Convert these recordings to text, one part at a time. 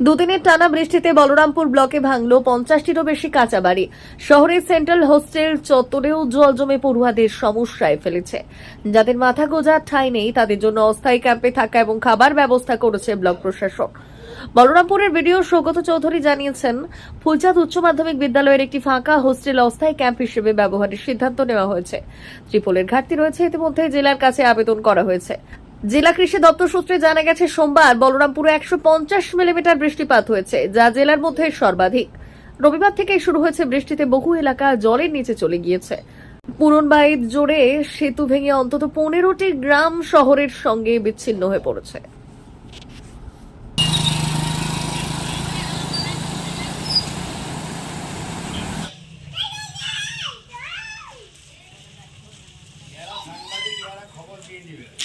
দুদিনের টানা বৃষ্টিতে বলরামপুর ব্লকে ভাঙল পঞ্চাশটিরও বেশি কাঁচা বাড়ি শহরের সেন্ট্রাল হোস্টেল চত্বরেও জল জমে পড়ুয়াদের সমস্যায় ফেলেছে। যাদের মাথা গোজার ঠাঁই নেই, তাদের জন্য অস্থায়ী ক্যাম্পে থাকা এবং খাবার ব্যবস্থা করেছে ব্লক প্রশাসক বলরামপুরের ভিডিও সৌগত চৌধুরী জানিয়েছেন ফুলচাঁদ উচ্চ মাধ্যমিক বিদ্যালয়ের একটি ফাঁকা হোস্টেল অস্থায়ী ক্যাম্প হিসেবে ব্যবহারের সিদ্ধান্ত নেওয়া হয়েছে। ত্রিপলের ঘাটতি রয়েছে ইতিমধ্যে, জেলার কাছে আবেদন করা হয়েছে। জেলা কৃষি দপ্তর সূত্রে জানা গেছে সোমবার বলরামপুরে একশো পঞ্চাশ মিলিমিটার বৃষ্টিপাত হয়েছে যা জেলার মধ্যে সর্বাধিক। রবিবার থেকেই শুরু হয়েছে বৃষ্টিতে বহু এলাকা জলের নিচে চলে গিয়েছে। পুরনবাইদ জোরে সেতু ভেঙে অন্তত পনেরোটি গ্রাম শহরের সঙ্গে বিচ্ছিন্ন হয়ে পড়েছে। হ্যাঁ,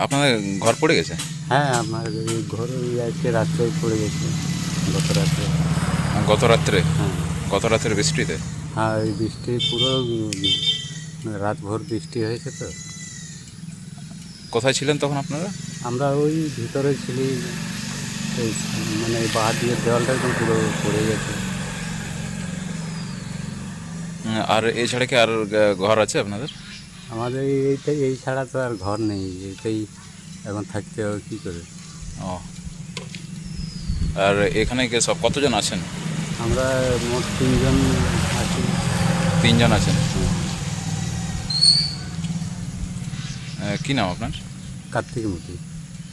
আপনাদের ঘর পড়ে গেছে? হ্যাঁ আমার ঘর আজকে রাত্রে পড়ে গেছে গত রাত্রে গত রাত্রে হ্যাঁ। গত রাত্রে বৃষ্টিতে? হ্যাঁ বৃষ্টি পুরো উম, রাত ভোর বৃষ্টি হয়েছে তো। কোথায় ছিলেন তখন আপনারা? আমরা ওই ভিতরে ছিলি মানে বাহার দিয়ে দেওয়ালটা একদম পুরো পড়ে গেছে। আর এছাড়া কি আর ঘর আছে আপনাদের? আমাদের এই- এইটাই এই ছাড়া তো আর ঘর নেই এইটাই এখন থাকতে হবে কী করে? ও। আর এখানে কি সব কতজন আছেন? আমরা মোট তিনজন আছি। তিনজন আছেন? কি নাম আপনার? কার্তিক মুখী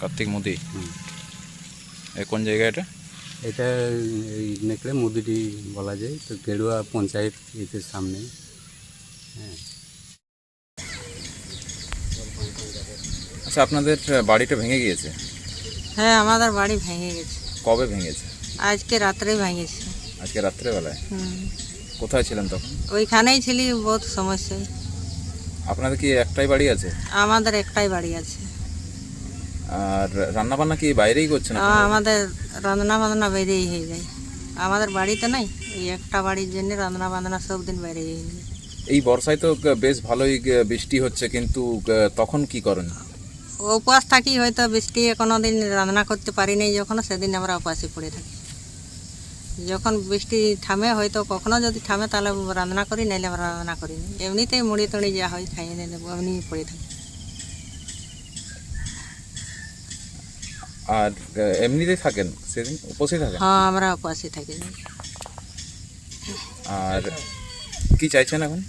কার্তিক মোদি। হুম। এ কোন জায়গায় এটা? এটা এই নেকড়ে মুদিটি বলা যায়। তো গেরুয়া পঞ্চায়েত এতে সামনে। হ্যাঁ। আচ্ছা আপনাদের বাড়িটা ভেঙে গিয়েছে? হ্যাঁ আমাদের বাড়ি ভেঙে গেছে। কবে ভেঙেছে? আজকে রাত্রে ভেঙেছে। আজকে রাত্রেবেলায়। কোথায় ছিলেন তখন? ওইখানেই ছিলি বহুত সমস্যায় আপনাদের কি একটাই বাড়ি আছে? আমাদের একটাই বাড়ি আছে। আর রান্না বান্না কি বাইরেই করছেন? আমাদের রান্না বান্না বাইরেই হয়ে যায়। আমাদের বাড়িতে নাই এই একটা বাড়ির জন্য রান্না বান্না সব দিন বাইরে হয়ে যায়। এই বর্ষায় তো বেশ ভালোই বৃষ্টি হচ্ছে কিন্তু তখন কি করেন? উপবাস থাকি হয়তো বৃষ্টি কোনো দিন রান্না করতে পারি নাই যখন সেদিন আমরা উপাসে পড়ে থাকি। যখন বৃষ্টি থামে হয়তো কখনো যদি থামে তাহলে রান্না করি নাইলে আমরা রান্না করি এমনিতেই মুড়ি টুড়ি যা হয় খাইয়ে নিলে এমনি পড়ে থাকি। আর এমনিতেই থাকেন সেদিন? উপসে থাকেন? হ্যাঁ আমরা উপাসে থাকি। আর কি চাইছেন এখন?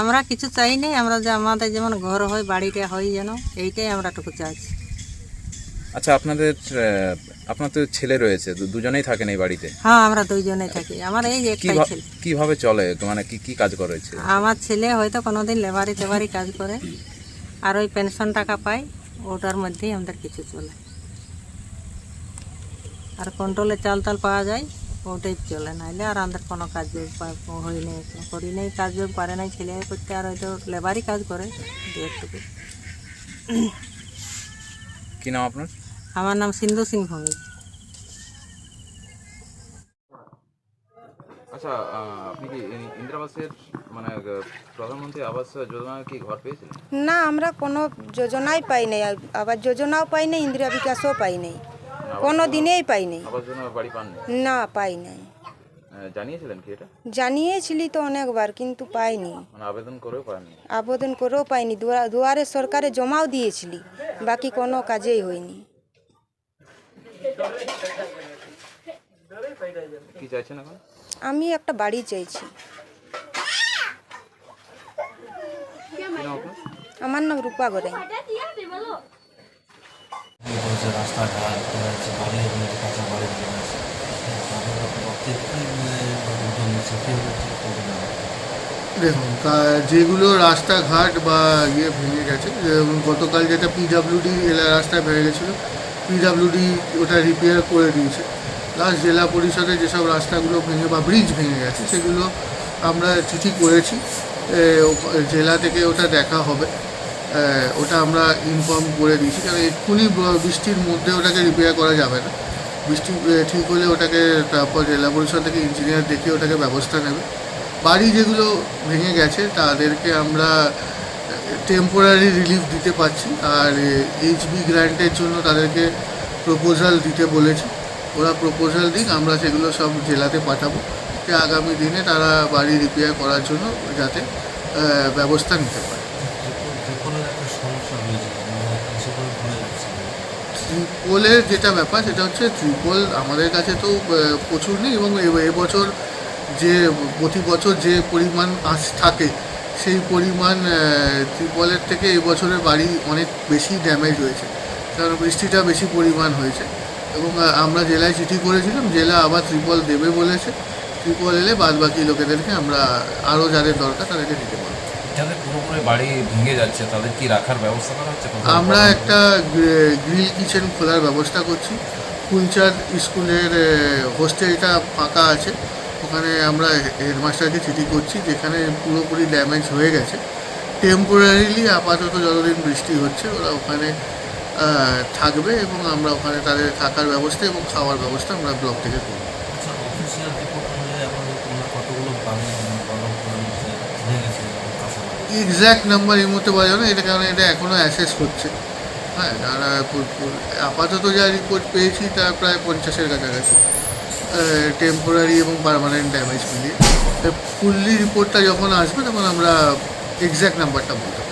আমরা কিছু চাই নাই আমরা যে আমাদের যেমন ঘর হয় বাড়িটা হয় যেন এইটাই আমরা টুকু চাইছি। আচ্ছা আপনাদের আপনার তো ছেলে রয়েছে দুজনেই থাকেন এই বাড়িতে? হ্যাঁ আমরা দুইজনে থাকি। আমার এই একটাই ছেলে। কীভাবে চলে? মানে কি কি কাজ করে? আমার ছেলে হয়তো কোনোদিন লেবারি টেবারি কাজ করে আর ওই পেনশন টাকা পায় ওটার মধ্যেই আমাদের কিছু চলে। আর কন্ট্রোলে চাল টাল পাওয়া যায় ওটাই চলে। নাইলে আর আমাদের কোনো কাজ হয় নাই করি নাই কাজ পারে নাই ছেলে করতে আর হয়তো লেবারি কাজ করে দু একটুকু। কি নাম আপনার? আমার নাম সিন্ধু সিং ভঙ্গি আচ্ছা আপনি কি ইন্দিরাবাসের মানে প্রধানমন্ত্রী আবাস যোজনার কি ঘর পেয়েছিলেন? না আমরা কোনো যোজনাই পাই নাই। আর আবার যোজনাও পাই নাই ইন্দিরা বিকাশও পাই নাই। কোনো দিনেই পাই নাই। আবাস যোজনার বাড়ি পাননি? না পাই নাই। জানিয়েছিলেন কি এটা? জানিয়েছিলি তো অনেকবার কিন্তু পাইনি। মানে আবেদন করেও পাননি? আবেদন করেও পাইনি। দুয়া- দুয়ারে সরকারে জমাও দিয়েছিলি বাকি কোনো কাজেই হয়নি। কি চাইছেন এখন? আমি একটা বাড়ি চাইছি। আমার নাম রূপা গোরাই রাস্তাঘাট কাঁচা দেখুন তা যেগুলো রাস্তাঘাট বা ইয়ে ভেঙে গেছে গতকাল যেটা পিডাব্লিউডি এলা রাস্তায় ভেঙে গেছিল পিডাব্লিউডি ওটা রিপেয়ার করে দিয়েছে। প্লাস জেলা পরিষদে যেসব রাস্তাগুলো ভেঙে বা ব্রিজ ভেঙে গেছে, সেগুলো আমরা চিঠি করেছি। জেলা থেকে ওটা দেখা হবে। ওটা আমরা ইনফর্ম করে দিয়েছি। কারণ এক্ষুনি বৃষ্টির মধ্যে ওটাকে রিপেয়ার করা যাবে না। বৃষ্টি ঠিক হলে ওটাকে তারপর জেলা পরিষদ থেকে ইঞ্জিনিয়ার দেখে ওটাকে ব্যবস্থা নেবে। বাড়ি যেগুলো ভেঙে গেছে, তাদেরকে আমরা টেম্পোরারি রিলিফ দিতে পারছি। আর এইচবি গ্র্যান্টের জন্য তাদেরকে প্রপোজাল দিতে বলেছি। ওরা প্রপোজাল দিক আমরা সেগুলো সব জেলাতে পাঠাবো। যে আগামী দিনে তারা বাড়ি রিপেয়ার করার জন্য যাতে ব্যবস্থা নিতে পারে। ত্রিপলের মানে যেটা ব্যাপার সেটা হচ্ছে ত্রিপল আমাদের কাছে তো প্রচুর নেই এবং এবছর যে প্রতি বছর যে পরিমাণ আস থাকে সেই পরিমাণ ত্রিপলের থেকে এবছরের বাড়ি অনেক বেশি ড্যামেজ হয়েছে। কারণ বৃষ্টিটা বেশি পরিমাণ হয়েছে। এবং আমরা জেলায় চিঠি করেছিলাম জেলা আবার ত্রিপল দেবে বলেছে। ত্রিপল এলে বাদ বাকি লোকেদেরকে আমরা আরও যাদের দরকার তাদেরকে দিতে পারব। যাদের পুরোপুরি বাড়ি ভেঙে যাচ্ছে তাদের কি রাখার ব্যবস্থা করা হচ্ছে? আমরা একটা গ্রিল কিচেন খোলার ব্যবস্থা করছি। ফুলচাঁদ স্কুলের হোস্টেলটা ফাঁকা আছে। ওখানে আমরা হেডমাস্টারকে চিঠি করছি যেখানে পুরোপুরি ড্যামেজ হয়ে গেছে। টেম্পোরারিলি আপাতত যতদিন বৃষ্টি হচ্ছে ওরা ওখানে থাকবে এবং আমরা ওখানে তাদের থাকার ব্যবস্থা এবং খাওয়ার ব্যবস্থা আমরা ব্লক থেকে করব। আচ্ছা অফিসিয়াল রিপোর্ট অনুযায়ী এখন তোমরা কতগুলো বাড়ি বলম ভেঙেছে কাঁচাবাড়ি এক্স্যাক্ট নাম্বার এই মুহূর্তে বলা যাবে না এটা কারণ এটা এখনও অ্যাসেস হচ্ছে। হ্যাঁ আপাতত যা রিপোর্ট পেয়েছি তা প্রায় পঞ্চাশের কাছাকাছি। টেম্পোরারি এবং পারমানেন্ট ড্যামেজ মিলিয়ে। ফুললি রিপোর্টটা যখন আসবে, তখন আমরা এক্স্যাক্ট নাম্বারটা বলতে পারব।